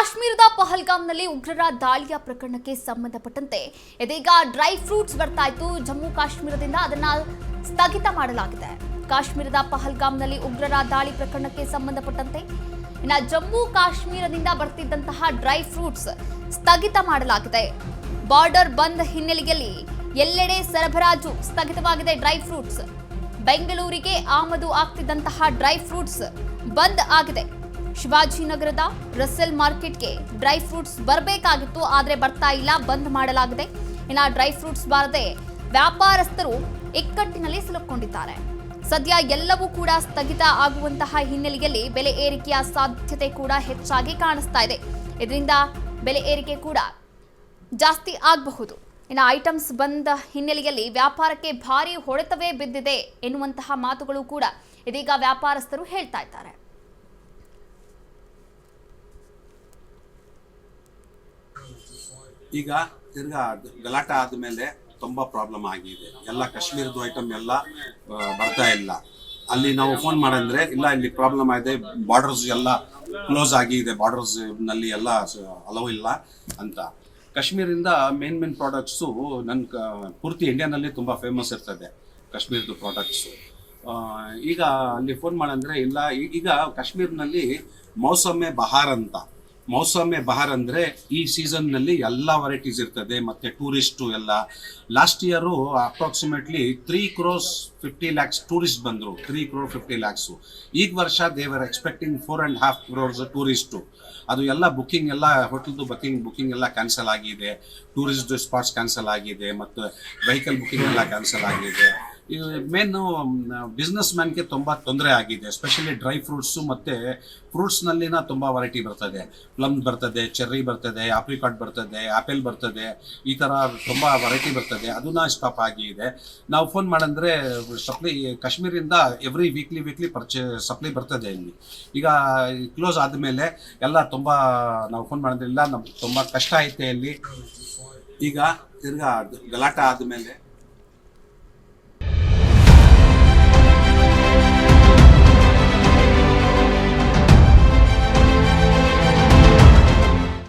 ಕಾಶ್ಮೀರದ ಪಹಲ್ಗಾಮ್ನಲ್ಲಿ ಉಗ್ರರ ದಾಳಿಯ ಪ್ರಕರಣಕ್ಕೆ ಸಂಬಂಧಪಟ್ಟಂತೆ ಇದೀಗ ಡ್ರೈ ಫ್ರೂಟ್ಸ್ ಬರ್ತಾ ಇತ್ತು ಜಮ್ಮು ಕಾಶ್ಮೀರದಿಂದ ಅದನ್ನ ಸ್ಥಗಿತ ಮಾಡಲಾಗಿದೆ. ಕಾಶ್ಮೀರದ ಪಹಲ್ಗಾಮ್ನಲ್ಲಿ ಉಗ್ರರ ದಾಳಿ ಪ್ರಕರಣಕ್ಕೆ ಸಂಬಂಧಪಟ್ಟಂತೆ ಇನ್ನು ಜಮ್ಮು ಕಾಶ್ಮೀರದಿಂದ ಬರ್ತಿದ್ದಂತಹ ಡ್ರೈ ಫ್ರೂಟ್ಸ್ ಸ್ಥಗಿತ ಮಾಡಲಾಗಿದೆ. ಬಾರ್ಡರ್ ಬಂದ್ ಹಿನ್ನೆಲೆಯಲ್ಲಿ ಎಲ್ಲೆಡೆ ಸರಬರಾಜು ಸ್ಥಗಿತವಾಗಿದೆ ಡ್ರೈ ಫ್ರೂಟ್ಸ್. ಬೆಂಗಳೂರಿಗೆ ಆಮದು ಆಗ್ತಿದ್ದಂತಹ ಡ್ರೈ ಫ್ರೂಟ್ಸ್ ಬಂದ್ ಆಗಿದೆ. ಶಿವಾಜಿನಗರದ ರಸೆಲ್ ಮಾರ್ಕೆಟ್ಗೆ ಡ್ರೈ ಫ್ರೂಟ್ಸ್ ಬರಬೇಕಾಗಿತ್ತು, ಆದರೆ ಬರ್ತಾ ಇಲ್ಲ, ಬಂದ್ ಮಾಡಲಾಗಿದೆ. ಇನ್ನು ಡ್ರೈ ಫ್ರೂಟ್ಸ್ ಬಾರದೆ ವ್ಯಾಪಾರಸ್ಥರು ಇಕ್ಕಟ್ಟಿನಲ್ಲಿ ಸಿಲುಕೊಂಡಿದ್ದಾರೆ ಸದ್ಯ ಎಲ್ಲವೂ ಕೂಡ ಸ್ಥಗಿತ ಆಗುವಂತಹ ಹಿನ್ನೆಲೆಯಲ್ಲಿ ಬೆಲೆ ಏರಿಕೆಯ ಸಾಧ್ಯತೆ ಕೂಡ ಹೆಚ್ಚಾಗಿ ಕಾಣಿಸ್ತಾ ಇದೆ. ಇದರಿಂದ ಬೆಲೆ ಏರಿಕೆ ಕೂಡ ಜಾಸ್ತಿ ಆಗಬಹುದು. ಇನ್ನು ಐಟಮ್ಸ್ ಬಂದ ಹಿನ್ನೆಲೆಯಲ್ಲಿ ವ್ಯಾಪಾರಕ್ಕೆ ಭಾರಿ ಹೊಡೆತವೇ ಬಿದ್ದಿದೆ ಎನ್ನುವಂತಹ ಮಾತುಗಳು ಕೂಡ ಇದೀಗ ವ್ಯಾಪಾರಸ್ಥರು ಹೇಳ್ತಾ ಇದ್ದಾರೆ. ಈಗ ತಿರ್ಗಾ ಗಲಾಟೆ ಆದಮೇಲೆ ತುಂಬಾ ಪ್ರಾಬ್ಲಮ್ ಆಗಿದೆ. ಎಲ್ಲ ಕಾಶ್ಮೀರದ ಐಟಮ್ ಎಲ್ಲ ಬರ್ತಾ ಇಲ್ಲ. ಅಲ್ಲಿ ನಾವು ಫೋನ್ ಮಾಡಂದ್ರೆ, ಇಲ್ಲ, ಇಲ್ಲಿ ಪ್ರಾಬ್ಲಮ್ ಆಗಿದೆ ಬಾರ್ಡರ್ಸ್ ಎಲ್ಲ ಕ್ಲೋಸ್ ಆಗಿದೆ ಬಾರ್ಡರ್ಸ್ನಲ್ಲಿ ಎಲ್ಲ ಅಲೋ ಇಲ್ಲ ಅಂತ. ಕಾಶ್ಮೀರಿಂದ ಮೇನ್ ಮೇನ್ ಪ್ರಾಡಕ್ಟ್ಸು ನನ್ನ ಪೂರ್ತಿ ಇಂಡಿಯಾನಲ್ಲಿ ತುಂಬಾ ಫೇಮಸ್ ಇರ್ತದೆ ಕಾಶ್ಮೀರದ ಪ್ರಾಡಕ್ಟ್ಸು ಈಗ ಅಲ್ಲಿ ಫೋನ್ ಮಾಡಂದ್ರೆ, ಇಲ್ಲ ಈಗ ಕಾಶ್ಮೀರ್ನಲ್ಲಿ ಮೌಸಮೆ ಬಹಾರ್ ಅಂತ. ಮೌಸಮ್ಮೆ ಬಹಾರ್ ಅಂದ್ರೆ ಈ ಸೀಸನ್ನಲ್ಲಿ ಎಲ್ಲಾ ವೆರೈಟೀಸ್ ಇರ್ತದೆ, ಮತ್ತೆ ಟೂರಿಸ್ಟ್ ಎಲ್ಲ. Last year approximately three crores fifty lakhs tourist ಬಂದರು ತ್ರೀ ಕ್ರೋರ್ ಫಿಫ್ಟಿ ಲ್ಯಾಕ್ಸು ಈಗ ವರ್ಷ they're expecting four and half crores tourist ಅದು ಎಲ್ಲ ಬುಕಿಂಗ್ ಎಲ್ಲ ಹೋಟೆಲ್ದು ಬುಕ್ಕಿಂಗ್ ಬುಕ್ಕಿಂಗ್ ಎಲ್ಲ ಕ್ಯಾನ್ಸಲ್ ಆಗಿದೆ ಟೂರಿಸ್ಟ್ ಸ್ಪಾಟ್ಸ್ ಕ್ಯಾನ್ಸಲ್ ಆಗಿದೆ, ಮತ್ತು ವೆಹಿಕಲ್ ಬುಕ್ಕಿಂಗ್ ಎಲ್ಲ ಕ್ಯಾನ್ಸಲ್ ಆಗಿದೆ. ಮೇನ್ ಬಿಸ್ನೆಸ್ ಮ್ಯಾನ್ಗೆ ತುಂಬ ತೊಂದರೆ ಆಗಿದೆ. ಎಸ್ಪೆಷಲಿ ಡ್ರೈ ಫ್ರೂಟ್ಸು ಮತ್ತು ಫ್ರೂಟ್ಸ್ನಲ್ಲಿನ ತುಂಬ ವೆರೈಟಿ ಬರ್ತದೆ. ಪ್ಲಮ್ ಬರ್ತದೆ ಚೆರ್ರಿ ಬರ್ತದೆ ಆಪ್ರಿಕಾಟ್ ಬರ್ತದೆ ಆಪಲ್ ಬರ್ತದೆ. ಈ ಥರ ತುಂಬ ವೆರೈಟಿ ಬರ್ತದೆ. ಅದನ್ನ ಸ್ಟಾಪ್ ಆಗಿದೆ ನಾವು ಫೋನ್ ಮಾಡಂದ್ರೆ supply ಕಾಶ್ಮೀರಿಂದ every weekly weekly purchase supply ಬರ್ತದೆ ಇಲ್ಲಿ. ಈಗ ಕ್ಲೋಸ್ ಆದಮೇಲೆ ಎಲ್ಲ ತುಂಬ, ನಾವು ಫೋನ್ ಮಾಡಿದ್ರೆ ಇಲ್ಲ ನಮ್ಗೆ ತುಂಬ ಕಷ್ಟ ಐತೆ ಇಲ್ಲಿ. ಈಗ ತಿರ್ಗಾ ಗಲಾಟೆ ಆದಮೇಲೆ